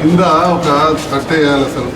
కింద ఒక కట్ వేయాలి అసలు.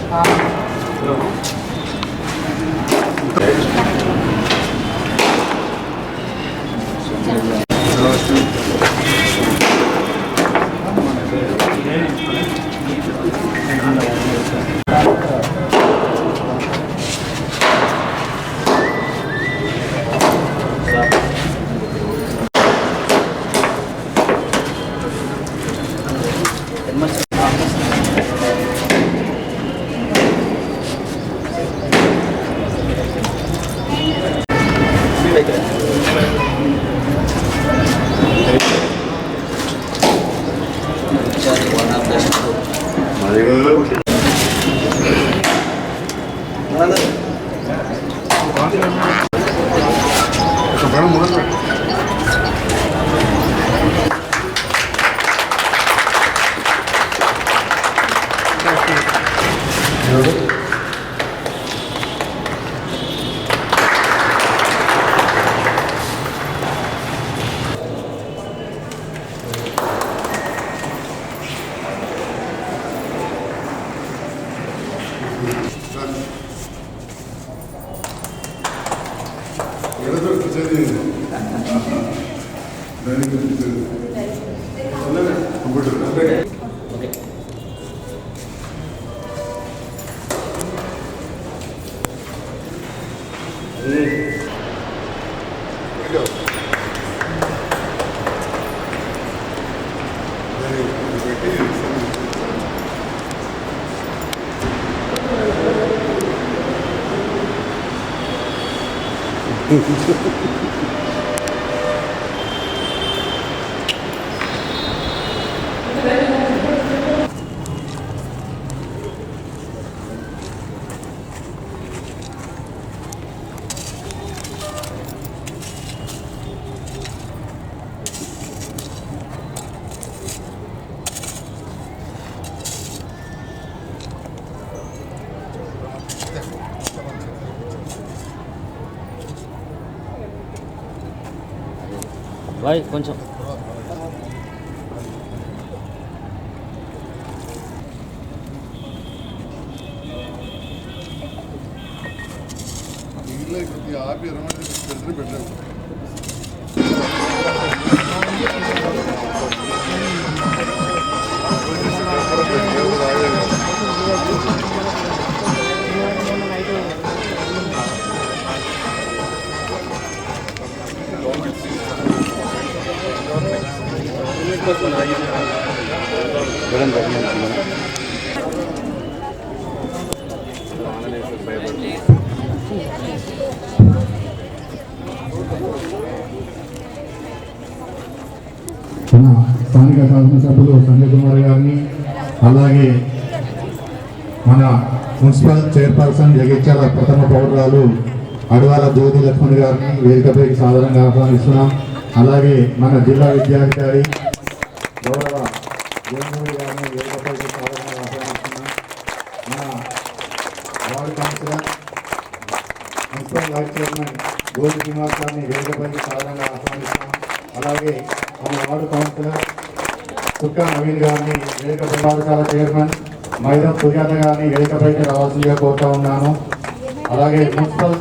change. బాయ్ కొంచెం. మన స్థానిక శాసనసభ్యులు సంజయ్ కుమార్ గారిని అలాగే మన మున్సిపల్ చైర్పర్సన్ జగిత్యాల ప్రథమ పౌరురాలు అడవాల జ్యోతి లక్ష్మణ్ గారిని వేదికపైకి సాధారణంగా ఆహ్వానిస్తున్నాం. అలాగే మన జిల్లా విద్యాధికారి గౌరవ జగన్మోహన్ గారిని వేదికపైకి సాధారణంగా ఆహ్వానిస్తున్నాం. మన ward councillor municipal vice chairman gold Srinivas గారిని వేదికపైకి సాధారణంగా ఆహ్వానిస్తున్నాం. అలాగే మన వార్డు కౌన్సిలర్ చుక్క నవీన్ గారిని వేదికపై పాఠశాల చైర్మన్ మైదం సుజాత గారిని వేదికపైకి రావాల్సిందిగా కోరుతా ఉన్నాను. అలాగే మున్సిపల్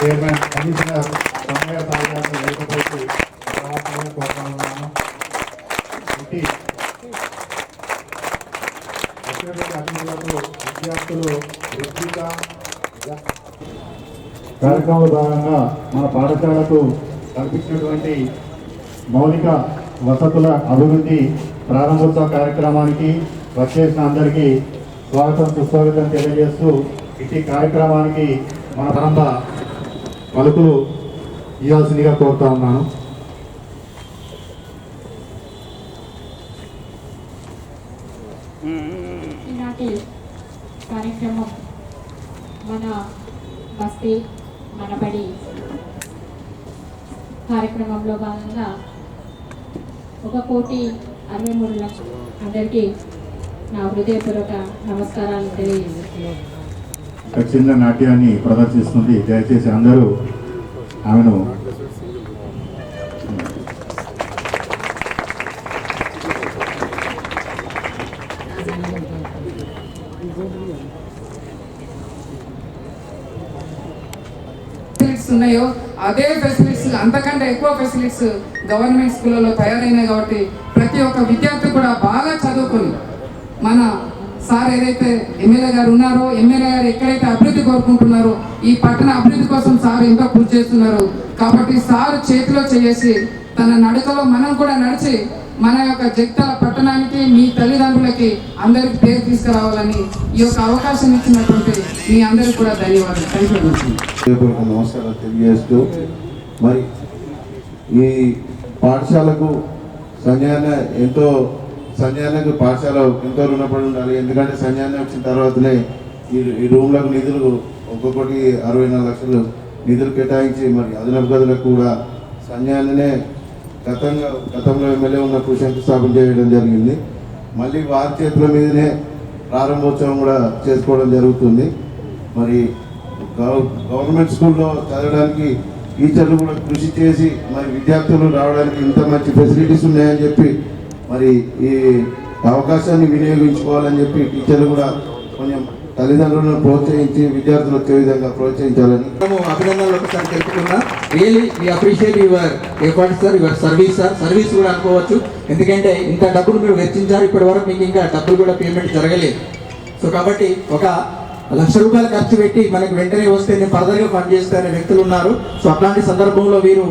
చైర్మన్ కమిషనర్ సమయ సాయి గారిని వేదికపైకి రావాల్సిందిగా కోరుతా ఉన్నాను ఇటు వచ్చినటువంటి అతిథులకు విద్యార్థులు రుచిక కార్యక్రమంలో భాగంగా మన పాఠశాలకు కల్పించినటువంటి మౌలిక వసతుల అభివృద్ధి ప్రారంభోత్సవ కార్యక్రమానికి వచ్చేసిన అందరికీ స్వాగతం సుస్వాగతం తెలియజేస్తూ ఇట్టి కార్యక్రమానికి మన ప్రారంభ పలుకులు ఇవ్వాల్సిందిగా కోరుతా ఉన్నాను. కార్యక్రమం మన బస్తీ మనబడి కార్యక్రమంలో భాగంగా ఒక కోటి అరవై మూడు లక్షలు అందరికీ నా హృదయపూర్వక నమస్కారాలు తెలియజేస్తున్నాను. ఖచ్చితంగా నాట్యాన్ని ప్రదర్శిస్తుంది. దయచేసి అందరూ ఆమెను అదే ఫెసిలిటీస్ అంతకంటే ఎక్కువ ఫెసిలిటీస్ గవర్నమెంట్ స్కూళ్ళలో తయారైనాయి కాబట్టి ప్రతి ఒక్క విద్యార్థి కూడా బాగా చదువుకుని మన సార్ ఏదైతే ఎమ్మెల్యే గారు ఉన్నారో ఎమ్మెల్యే గారు ఎక్కడైతే అభివృద్ధి కోరుకుంటున్నారో ఈ పట్టణ అభివృద్ధి కోసం సార్ ఎంతో కృషి చేస్తున్నారు. కాబట్టి సార్ చేతిలో చేసి తన నడకలో మనం కూడా నడిచి మన యొక్క జగిత్యాల పట్టణానికి మీ తల్లిదండ్రులకి అందరికి పేరు తీసుకురావాలని ఈ యొక్క అవకాశం ఇచ్చినటువంటి మీ అందరికి కూడా ధన్యవాదాలు. థ్యాంక్ యూ నమస్కారాలు తెలియజేస్తూ మరి ఈ పాఠశాలకు సంజయన ఎంతో సంజయనకు పాఠశాల ఎంతో రుణపడి ఉండాలి. ఎందుకంటే సంజయన వచ్చిన తర్వాతనే ఈ ఈ రూమ్లకు నిధులు ఒక్కొక్కటి అరవై నాలుగు లక్షలు నిధులు కేటాయించి మరి అదనపు గదులకు కూడా సంజయననే గతంగా గతంలో ఎమ్మెల్యే ఉన్నప్పుడు శంకుస్థాపన చేయడం జరిగింది. మళ్ళీ వారి చేతుల మీదనే ప్రారంభోత్సవం కూడా చేసుకోవడం జరుగుతుంది. మరి గవర్నమెంట్ స్కూల్లో చదవడానికి టీచర్లు కూడా కృషి చేసి మరి విద్యార్థులు రావడానికి ఇంత మంచి ఫెసిలిటీస్ ఉన్నాయని చెప్పి మరి ఈ అవకాశాన్ని వినియోగించుకోవాలని చెప్పి టీచర్లు కూడా కొంచెం తల్లిదండ్రులను ప్రోత్సహించి విద్యార్థులు వచ్చే విధంగా ప్రోత్సహించాలని. మేము అభినందనలు ఒకసారి తెలుపుకున్నా really we appreciate your efforts sir your service sir service కూడా అనుకోవచ్చు. ఎందుకంటే ఇంత డబ్బులు మీరు వెచ్చించారు ఇప్పటి వరకు మీకు ఇంకా డబ్బులు కూడా పేమెంట్ జరగలేదు. సో కాబట్టి ఒక లక్ష రూపాయలు ఖర్చు పెట్టి మనకు వెంటనే వస్తే నేను ఫర్దర్గా ఫండ్ చేస్తారనే వ్యక్తులు ఉన్నారు. సో అట్లాంటి సందర్భంలో వీరు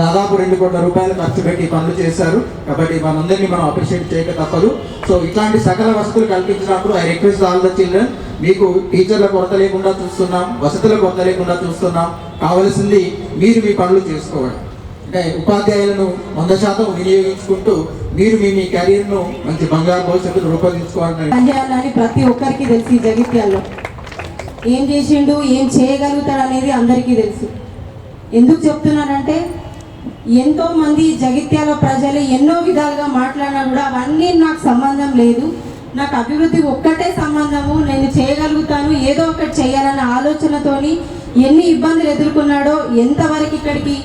దాదాపు రెండు కోట్ల రూపాయలు ఖర్చు పెట్టి పనులు చేశారు. కాబట్టి మనందరినీ మనం అప్రిషియేట్ చేయక తప్పదు. సో ఇట్లాంటి సకల వసతులు కల్పించినప్పుడు I request all the children మీకు టీచర్ల కొరత లేకుండా చూస్తున్నాం వసతుల కొరత లేకుండా చూస్తున్నాం. కావలసింది మీరు మీ పనులు చేసుకోవడం. అంటే ఉపాధ్యాయులను వంద శాతం వినియోగించుకుంటూ మీరు మీ మీ కెరీర్ను మంచి బంగారు భవిష్యత్తును రూపొందించుకోవాలని ప్రతి ఒక్కరికి తెలుసు జగిత్యాల్లో. ఏం చేసిండు ఏం చేయగలుగుతాడు అనేది అందరికీ తెలుసు. ఎందుకు చెప్తున్నానంటే ఎంతోమంది జగిత్యాల ప్రజలు ఎన్నో విధాలుగా మాట్లాడినా కూడా అవన్నీ నాకు సంబంధం లేదు. నాకు అభివృద్ధి ఒక్కటే సంబంధము నేను చేయగలుగుతాను ఏదో ఒకటి చేయాలన్న ఆలోచనతోని ఎన్ని ఇబ్బందులు ఎదుర్కొన్నాడో ఎంతవరకు ఇక్కడికి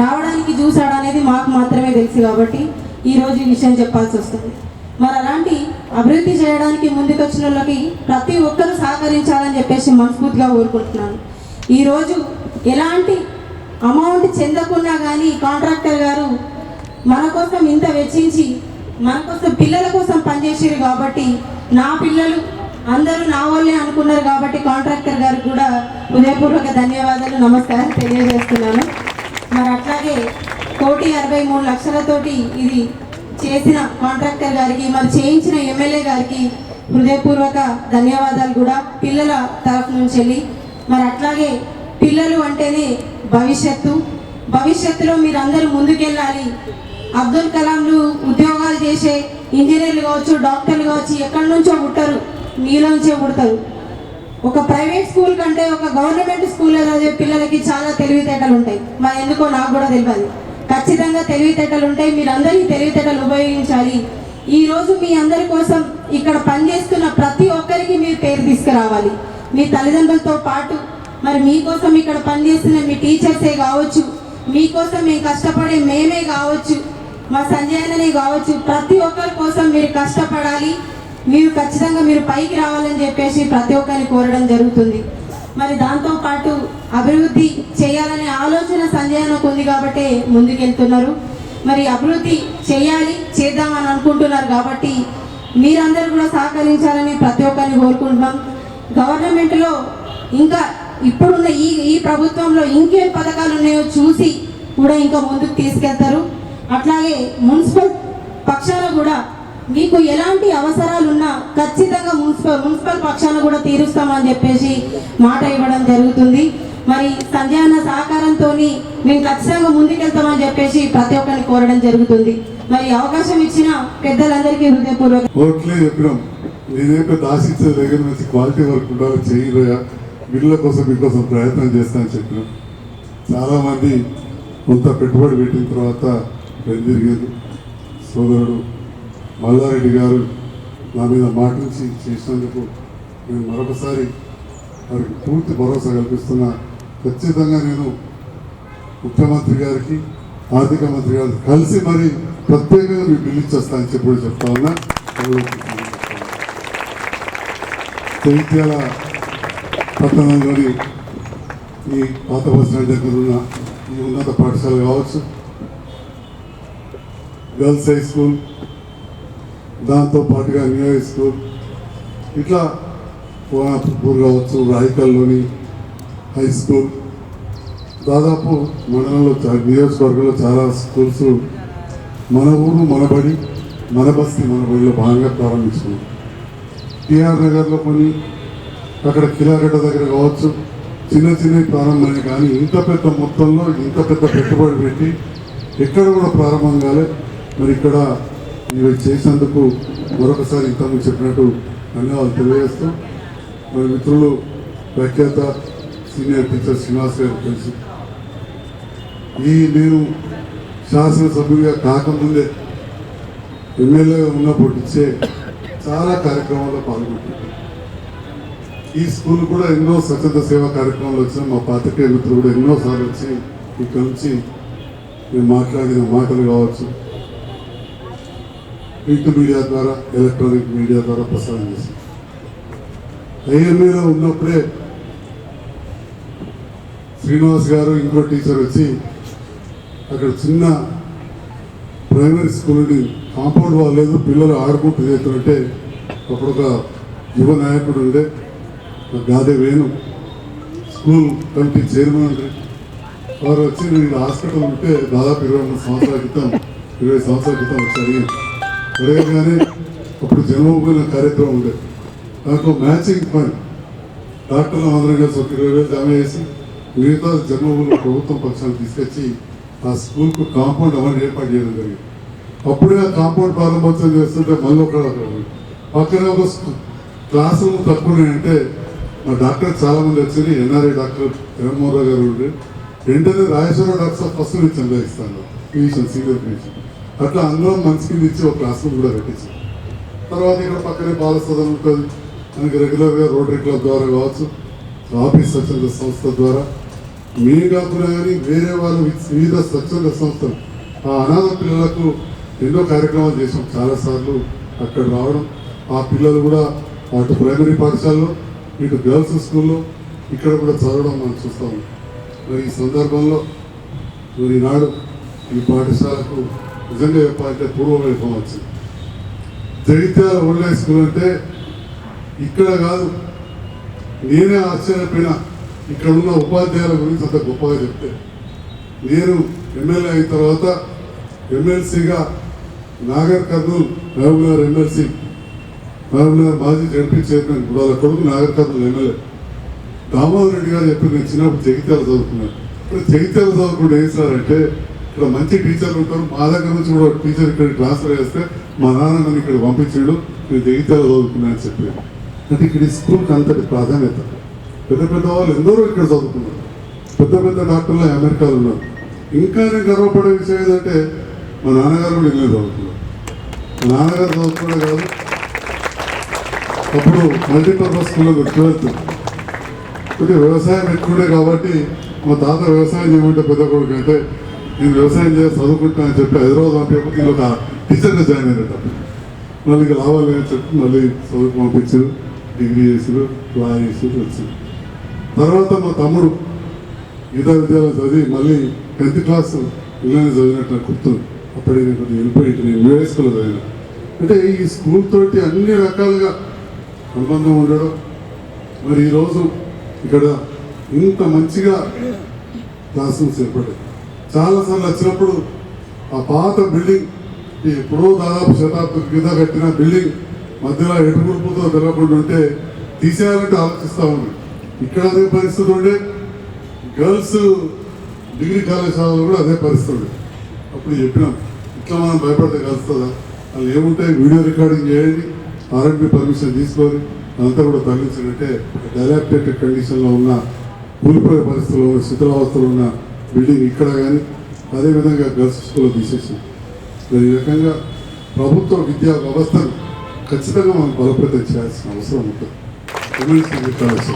రావడానికి చూశాడు అనేది మాకు మాత్రమే తెలుసు కాబట్టి ఈరోజు ఈ విషయం చెప్పాల్సి వస్తుంది. మరి అలాంటి అభివృద్ధి చేయడానికి ముందుకొచ్చిన వాళ్ళకి ప్రతి ఒక్కరూ సహకరించాలని చెప్పేసి మనస్ఫూర్తిగా కోరుకుంటున్నాను. ఈరోజు ఎలాంటి అమౌంట్ చెందకుండా కానీ కాంట్రాక్టర్ గారు మన కోసం ఇంత వెచ్చించి మన కోసం పిల్లల కోసం పనిచేసారు కాబట్టి నా పిల్లలు అందరూ నా వాళ్ళే అనుకున్నారు కాబట్టి కాంట్రాక్టర్ గారికి కూడా హృదయపూర్వక ధన్యవాదాలు నమస్కారం తెలియజేస్తున్నాను. మరి అట్లాగే కోటి అరవై మూడు లక్షలతోటి ఇది చేసిన కాంట్రాక్టర్ గారికి మరి చేయించిన ఎమ్మెల్యే గారికి హృదయపూర్వక ధన్యవాదాలు కూడా పిల్లల తరఫు నుంచి వెళ్ళి. మరి అట్లాగే పిల్లలు అంటేనే భవిష్యత్తు. భవిష్యత్తులో మీరు అందరూ ముందుకెళ్ళాలి. అబ్దుల్ కలాంలు ఉద్యోగాలు చేసే ఇంజనీర్లు కావచ్చు డాక్టర్లు కావచ్చు ఎక్కడి నుంచో పుట్టరు. మీలోంచే పుడతారు. ఒక ప్రైవేట్ స్కూల్ కంటే ఒక గవర్నమెంట్ స్కూల్లో చదివే పిల్లలకి చాలా తెలివితేటలు ఉంటాయి. మరి ఎందుకో నాకు కూడా తెలియదు. ఖచ్చితంగా తెలివితేటలు ఉంటాయి. మీరందరూ తెలివితేటలు ఉపయోగించాలి. ఈరోజు మీ అందరి కోసం ఇక్కడ పనిచేస్తున్న ప్రతి ఒక్కరికి మీరు పేరు తీసుకురావాలి. మీ తల్లిదండ్రులతో పాటు మరి మీకోసం ఇక్కడ పనిచేస్తున్న మీ టీచర్సే కావచ్చు. మీకోసం మేము కష్టపడే మేమే కావచ్చు. మా సంజయననే కావచ్చు ప్రతి ఒక్కరి కోసం మీరు కష్టపడాలి. మీరు ఖచ్చితంగా మీరు పైకి రావాలని చెప్పేసి ప్రతి ఒక్కరిని కోరడం జరుగుతుంది. మరి దాంతోపాటు అభివృద్ధి చేయాలనే ఆలోచన సంజయనకు ఉంది కాబట్టి ముందుకెళ్తున్నారు. మరి అభివృద్ధి చేయాలి చేద్దామని అనుకుంటున్నారు కాబట్టి మీరందరూ కూడా సహకరించాలని ప్రతి ఒక్కరిని కోరుకుంటున్నాం. గవర్నమెంట్లో ఇంకా ఇప్పుడున్న ఈ ఈ ప్రభుత్వంలో ఇంకేం పథకాలు ఉన్నాయో చూసి కూడా ఇంకా ముందుకు తీసుకెళ్తారు. అట్లాగే మున్సిపల్ పక్షాన కూడా మీకు ఎలాంటి అవసరాలు ఉన్నా ఖచ్చితంగా మున్సిపల్ మున్సిపల్ పక్షాన కూడా తీరుస్తామని చెప్పేసి మాట ఇవ్వడం జరుగుతుంది. మరి సంజయ్ అన్న సహకారంతో మేము ఖచ్చితంగా ముందుకెళ్తామని చెప్పేసి ప్రతి ఒక్కరిని కోరడం జరుగుతుంది. మరి అవకాశం ఇచ్చిన పెద్దలందరికీ హృదయపూర్వక ఓట్లే చెప్పినాం. నేనే పెద్ద ఆశించే దగ్గర నుంచి క్వాలిటీ వర్క్ ఉండాలి చేయరా వీళ్ళ కోసం మీకోసం ప్రయత్నం చేస్తానని చెప్పినాం. చాలామంది కొంత పెట్టుబడి పెట్టిన తర్వాత వెనుదిరిగారు సోదరుడు మల్లారెడ్డి గారు నా మీద మాట నుంచి చేసినందుకు నేను మరొకసారి వారికి పూర్తి భరోసా కల్పిస్తున్నా. ఖచ్చితంగా నేను ముఖ్యమంత్రి గారికి ఆర్థిక మంత్రి గారికి కలిసి మరి ప్రత్యేకంగా మీరు బిల్లు ఇచ్చేస్తానని చెప్పి చెప్తా ఉన్నా. జైత్యాల పట్టణంలోని ఈ పాత బస్ స్టాండ్ దగ్గర ఉన్న ఈ ఉన్నత పాఠశాల కావచ్చు గర్ల్స్ హై స్కూల్ దాంతో పాటుగా న్యూ హై స్కూల్. ఇట్లా కోనాపూర్ కావచ్చు రాయికల్లోని హై స్కూల్. దాదాపు మండలంలో నియోజకవర్గంలో చాలా స్కూల్స్ మన ఊరు మనబడి మన బస్తీ మనబడిలో భాగంగా ప్రారంభించుకున్నాం టిఆర్ నగర్లో కొన్ని అక్కడ కిలాగడ్డ దగ్గర కావచ్చు చిన్న చిన్న ప్రారంభమైన కానీ ఇంత పెద్ద మొత్తంలో ఇంత పెద్ద పెట్టుబడి పెట్టి ఎక్కడ కూడా ప్రారంభం కాలే. మరి ఇక్కడ ఇవి చేసినందుకు మరొకసారి ఇంతకుముందు చెప్పినట్టు ధన్యవాదాలు తెలియజేస్తూ మరి మిత్రులు ప్రఖ్యాత సీనియర్ టీచర్ శ్రీనివాస్ గారు తెలుసు. ఈ నేను శాసనసభ్యుడిగా కాకముందే ఎమ్మెల్యేగా ఉన్నప్పుడు ఇచ్చే చాలా కార్యక్రమాల్లో పాల్గొంటున్నాను. ఈ స్కూల్ కూడా ఎన్నో స్వచ్ఛత సేవా కార్యక్రమాలు వచ్చిన మా పాత్రికేయ మిత్రులు కూడా ఎన్నోసార్లు వచ్చి ఇక్కడ నుంచి నేను మాట్లాడిన మాటలు కావచ్చు ప్రింట్ మీడియా ద్వారా ఎలక్ట్రానిక్ మీడియా ద్వారా ప్రసారం చేశాం ఎయిర్ మీద ఉన్నప్పుడే శ్రీనివాస్ గారు ఇంకో టీచర్ వచ్చి అక్కడ చిన్న ప్రైమరీ స్కూల్ని కాంపౌండ్ వాళ్ళు లేదు పిల్లలు ఆడుకుంటూ చేస్తుంటే అప్పుడు ఒక యువ నాయకుడు ఉండే Gade Venu school committee chairman ఉండే. వారు వచ్చి నేను హాస్పిటల్ ఉంటే దాదాపు ఇరవై మూడు సంవత్సరాల క్రితం ఇరవై సంవత్సరాల క్రితం వచ్చి అడిగాను అడగగానే అప్పుడు జన్మభూమి కార్యక్రమం ఉండేది దాంట్లో మ్యాచింగ్ ఫండ్ డాక్టర్లు అందరం కలిసి ఒక ఇరవై వేలు జమ చేసి మిగతా జన్మభూమి ప్రభుత్వం పక్షాన్ని తీసుకొచ్చి ఆ స్కూల్కు కాంపౌండ్ అవన్నీ ఏర్పాటు చేయడం జరిగింది. అప్పుడే ఆ కాంపౌండ్ ప్రారంభోత్సవం చేస్తుంటే మళ్ళీ ఒక పక్కనే ఒక క్లాస్ రూమ్ తక్కువ అంటే మా డాక్టర్ చాలా మంది వచ్చి ఎన్ఆర్ఐ డాక్టర్ జగన్మోహన్ రావు గారు ఉండే. వెంటనే రాజేశ్వర డాక్టర్ ఫస్ట్ నుంచి చంద్రయిస్తాను ఫిజిషియన్ సీనియర్ ఫిజిషియన్ అట్లా అందులో మంచి కింద ఇచ్చి ఒక క్లాస్ రూమ్ కూడా కట్టించాం తర్వాత ఇక్కడ పక్కనే బాలసదనం ఉంటుంది మనకి రెగ్యులర్గా రోటరీ క్లబ్ ద్వారా కావచ్చు ఆఫీస్ స్వచ్ఛంద సంస్థ ద్వారా. మేము కాకుండా కానీ వేరే వాళ్ళు వివిధ స్వచ్ఛంద సంస్థలు ఆ అనాథ పిల్లలకు ఎన్నో కార్యక్రమాలు చేసాం చాలాసార్లు అక్కడ రావడం ఆ పిల్లలు కూడా అటు ప్రైమరీ పాఠశాలలో ఇటు గర్ల్స్ స్కూల్లో ఇక్కడ కూడా చదవడం మనం చూస్తాం మరి ఈ సందర్భంలో మరి ఈనాడు ఈ పాఠశాలకు నిజంగా చెప్పాలంటే పూర్వ వైభవం వచ్చింది జగిత్యాల ఓల్డ్ హై స్కూల్ అంటే ఇక్కడ కాదు. నేనే ఆశ్చర్యపోయినా ఇక్కడ ఉన్న ఉపాధ్యాయుల గురించి అంత గొప్పగా చెప్తే. నేను ఎమ్మెల్యే అయిన తర్వాత ఎమ్మెల్సీగా నాగర్ కర్నూలు మహబూబ్నగర్ ఎమ్మెల్సీ మహబూబ్నగర్ మాజీ జడ్పీ చైర్మన్ గుడాల కొడుకు నాగర్ కర్నూలు ఎమ్మెల్యే. దామోదర్ రెడ్డి గారు చెప్పి నేను చిన్నప్పుడు జగిత్యాల చదువుకున్నాను. ఇప్పుడు జగిత్యాల చదువుకుంటే ఏం సార్ అంటే ఇక్కడ మంచి టీచర్లు ఉంటారు. మా దగ్గర నుంచి కూడా టీచర్ ఇక్కడ ట్రాన్స్ఫర్ చేస్తే మా నాన్న నన్ను ఇక్కడ పంపించాడు. నేను జగిత్యాల చదువుకున్నా అని చెప్పాను అంటే ఇక్కడ ఈ స్కూల్కి అంతటి ప్రాధాన్యత. పెద్ద పెద్ద వాళ్ళు ఎందరో ఇక్కడ చదువుకున్నారు. పెద్ద పెద్ద డాక్టర్లు అమెరికాలో ఉన్నారు. ఇంకా నేను గర్వపడే విషయం ఏంటంటే మా నాన్నగారు కూడా ఇల్లే చదువుకున్నారు. మా నాన్నగారు చదువుకునే కాదు. అప్పుడు మల్టీపర్పస్ స్కూల్లో ట్వెల్త్ కొద్దిగా వ్యవసాయం ఎక్కువే కాబట్టి మా తాత వ్యవసాయం చేయమంటే పెద్ద కొడుకు అంటే నేను వ్యవసాయం చేసి చదువుకుంటా అని చెప్పి హైదరాబాద్ పంపించకపోతే నేను ఒక టీచర్గా జాయిన్ అయినట్టు మళ్ళీ ఇంకా లాభాలు అని చెప్పి మళ్ళీ చదువుకు పంపించారు డిగ్రీ చేసారు లా చేసారు వచ్చారు. తర్వాత మా తమ్ముడు గీతా విద్యాలయం చదివి మళ్ళీ టెన్త్ క్లాస్ ఇళ్ళని చదివినట్టు నాకు గుర్తుంది అప్పటికి నేను కొంచెం వెళ్ళిపోయి నేను యూఏ స్కూల్లో చదివిన. అంటే ఈ స్కూల్ తోటి అన్ని రకాలుగా అనుబంధం ఉండడం మరి ఈరోజు ఇక్కడ ఇంత మంచిగా క్లాస్ రూమ్స్ ఏర్పడ్డాయి. చాలాసార్లు వచ్చినప్పుడు ఆ పాత బిల్డింగ్ ఈ ఎప్పుడో దాదాపు శతాబ్దం కింద కట్టిన బిల్డింగ్ మధ్యలో ఎటుకుడుపుతో తిరగకుండా ఉంటే తీసేయాలంటే ఆలోచిస్తూ ఉంది ఇక్కడ అదే పరిస్థితి ఉండే. గర్ల్స్ డిగ్రీ కళాశాలలో కూడా అదే పరిస్థితి అప్పుడు చెప్పినాం ఇట్లా మనం భయపడితే కలుస్తుందా? వాళ్ళు ఏముంటాయి? వీడియో రికార్డింగ్ చేయండి. ఆర్ఎంపీ పర్మిషన్ తీసుకొని అంతా కూడా తరలించినట్టే డైలాక్టేటెడ్ కండిషన్లో ఉన్న కూలిపోయే పరిస్థితుల్లో ఉన్న శిథిలావస్థలో ఉన్న బిల్డింగ్ ఇక్కడ కానీ అదేవిధంగా గర్ల్స్ స్కూల్లో తీసేసాం. మరి ఈ రకంగా ప్రభుత్వ విద్యా వ్యవస్థను ఖచ్చితంగా మనం బలోపేతం చేయాల్సిన అవసరం ఉంటుంది. ఉమెన్స్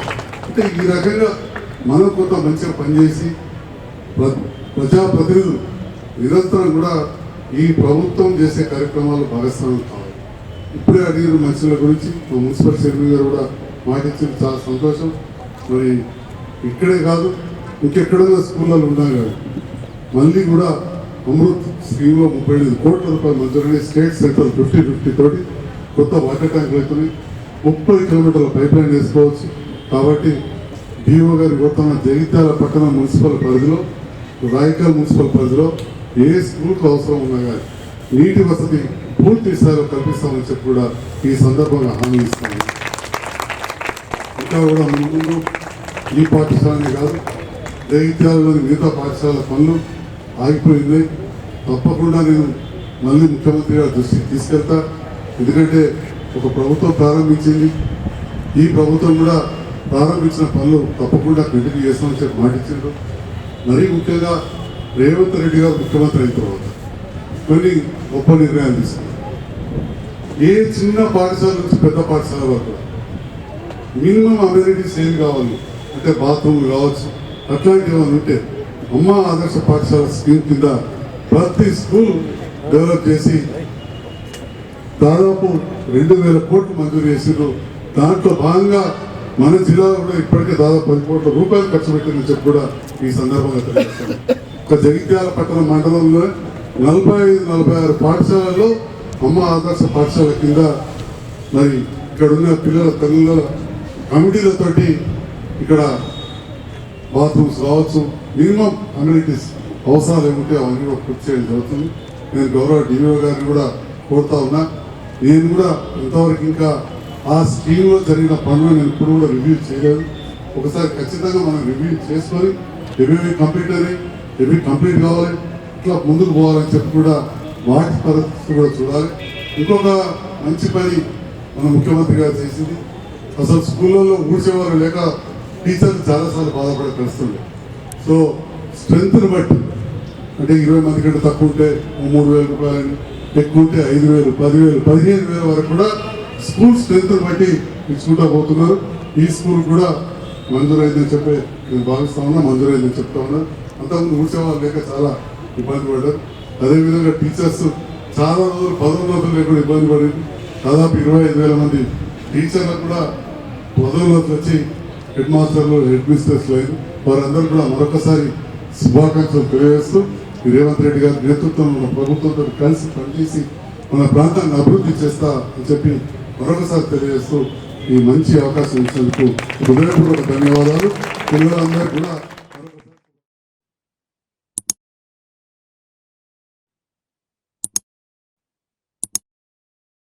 అంటే ఈ రకంగా మనం కొంత మంచిగా పనిచేసి ప్ర- ప్రజాప్రతినిధులు నిరంతరం కూడా ఈ ప్రభుత్వం చేసే కార్యక్రమాలు భాగస్వామ్యం కావాలి. ఇప్పుడే అడిగిన మనుషుల గురించి మా మున్సిపల్ చైర్మన్ గారు కూడా మాటిచ్చింది చాలా సంతోషం. మరి ఇక్కడే కాదు ఇంకెక్కడో స్కూళ్ళలో ఉన్నారు. కానీ మళ్ళీ కూడా అమృత్ స్కీమ్లో ముప్పై ఐదు కోట్ల రూపాయలు మంజూరైన స్టేట్ సెంట్రల్ ఫిఫ్టీ ఫిఫ్టీ తోటి కొత్త వాటర్ ట్యాంకులు అవుతున్నాయి ముప్పై కిలోమీటర్ల పైప్ లైన్ వేసుకోవచ్చు. కాబట్టి డిఓ గారి గొప్పన జగిత్యాల పట్టణ మున్సిపల్ పరిధిలో రాయకల్ మున్సిపల్ పరిధిలో ఏ స్కూల్కి అవసరం ఉన్నా కానీ నీటి వసతి పూర్తి స్థాయిలో కల్పిస్తామని చెప్పి కూడా ఈ సందర్భంగా హామీ ఇస్తాను ఇంకా కూడా ముందు ఈ పాఠశాలనే కాదు జగిత్యాలలోని మిగతా పాఠశాలల పనులు ఆగిపోయింది. తప్పకుండా నేను మళ్ళీ ముఖ్యమంత్రి గారి దృష్టికి తీసుకెళ్తా. ఎందుకంటే ఒక ప్రభుత్వం ప్రారంభించింది. ఈ ప్రభుత్వం కూడా ప్రారంభించిన పనులు తప్పకుండా కంటిన్యూ చేస్తామని చెప్పి మాటిచ్చారు. మరీ ముఖ్యంగా రేవంత్ రెడ్డి గారు ముఖ్యమంత్రి అయిన తర్వాత కొన్ని గొప్ప నిర్ణయాలు తీసుకున్నారు. ఏ చిన్న పాఠశాల నుంచి పెద్ద పాఠశాల వరకు మినిమం అమ్యూనిటీస్ ఏం కావాలి. అంటే బాత్రూమ్ కావచ్చు అట్లాంటివి ఏమైనా ఉంటే అమ్మ ఆదర్శ పాఠశాల స్కీమ్ కింద ప్రతి స్కూల్ డెవలప్ చేసి దాదాపు రెండు వేల కోట్లు మంజూరు చేసిండ్రు దాంట్లో భాగంగా మన జిల్లాలో కూడా ఇప్పటికే దాదాపు పది కోట్ల రూపాయలు ఖర్చు పెట్టిందని చెప్పి కూడా ఈ సందర్భంగా తెలియజేస్తాను ఒక జగిత్యాల పట్టణ మండలంలో నలభై ఐదు నలభై ఆరు పాఠశాలల్లో అమ్మ ఆదర్శ పాఠశాల కింద మరి ఇక్కడ ఉన్న పిల్లల తల్లుల కమిటీలతోటి ఇక్కడ బాత్రూమ్స్ కావచ్చు మినిమం అమ్యూనిటీస్ అవసరాలు ఏముంటే అవన్నీ కూడా పూర్తి చేయడం జరుగుతుంది. నేను గౌరవ డిఓ గారిని కూడా కోరుతా ఉన్నా. నేను కూడా ఇంతవరకు ఇంకా ఆ స్కీమ్లో జరిగిన పనులు నేను ఇప్పుడు కూడా రివ్యూ చేయలేదు. ఒకసారి ఖచ్చితంగా మనం రివ్యూ చేసుకొని ఎవరి కంప్లీట్ అని ఎవరి కంప్లీట్ కావాలి ఇట్లా ముందుకు పోవాలని చెప్పి కూడా వాటి పరిస్థితి కూడా చూడాలి. ఇంకొక మంచి పని మన ముఖ్యమంత్రి గారు చేసింది. అసలు స్కూళ్ళల్లో ఊడ్చేవారు లేక టీచర్లు చాలాసార్లు బాధపడే పరిస్థితులు. సో స్ట్రెంగ్త్ని బట్టి అంటే ఇరవై మంది కంటే తక్కువ ఉంటే మూడు వేల రూపాయలని ఎక్కువ ఉంటే ఐదు వేలు పదివేలు పదిహేను వేల వరకు కూడా స్కూల్ స్ట్రెంత్ని బట్టి ఇచ్చుకుంటా పోతున్నారు. ఈ స్కూల్ కూడా మంజూరైందని చెప్పి నేను భావిస్తా ఉన్నా మంజూరైందని చెప్తా ఉన్నా. అంతకుముందు ఊడ్చేవాళ్ళు లేక చాలా ఇబ్బంది పడ్డారు. అదేవిధంగా టీచర్స్ చాలా రోజులు పదోన్నతులు లేకుండా ఇబ్బంది పడింది దాదాపు ఇరవై ఐదు వేల మంది టీచర్లకు కూడా పదోన్నతులు వచ్చి హెడ్ మాస్టర్లు హెడ్ మిస్టర్స్ లేదు. వారందరూ కూడా మరొకసారి శుభాకాంక్షలు తెలియజేస్తూ రేవంత్ రెడ్డి గారి నేతృత్వంలో ప్రభుత్వంతో కలిసి పనిచేసి మన ప్రాంతాన్ని అభివృద్ధి చేస్తా అని చెప్పి మరొకసారి తెలియజేస్తూ ఈ మంచి అవకాశం ఇచ్చినందుకు హృదయపూర్వక ధన్యవాదాలు. పిల్లలందరూ కూడా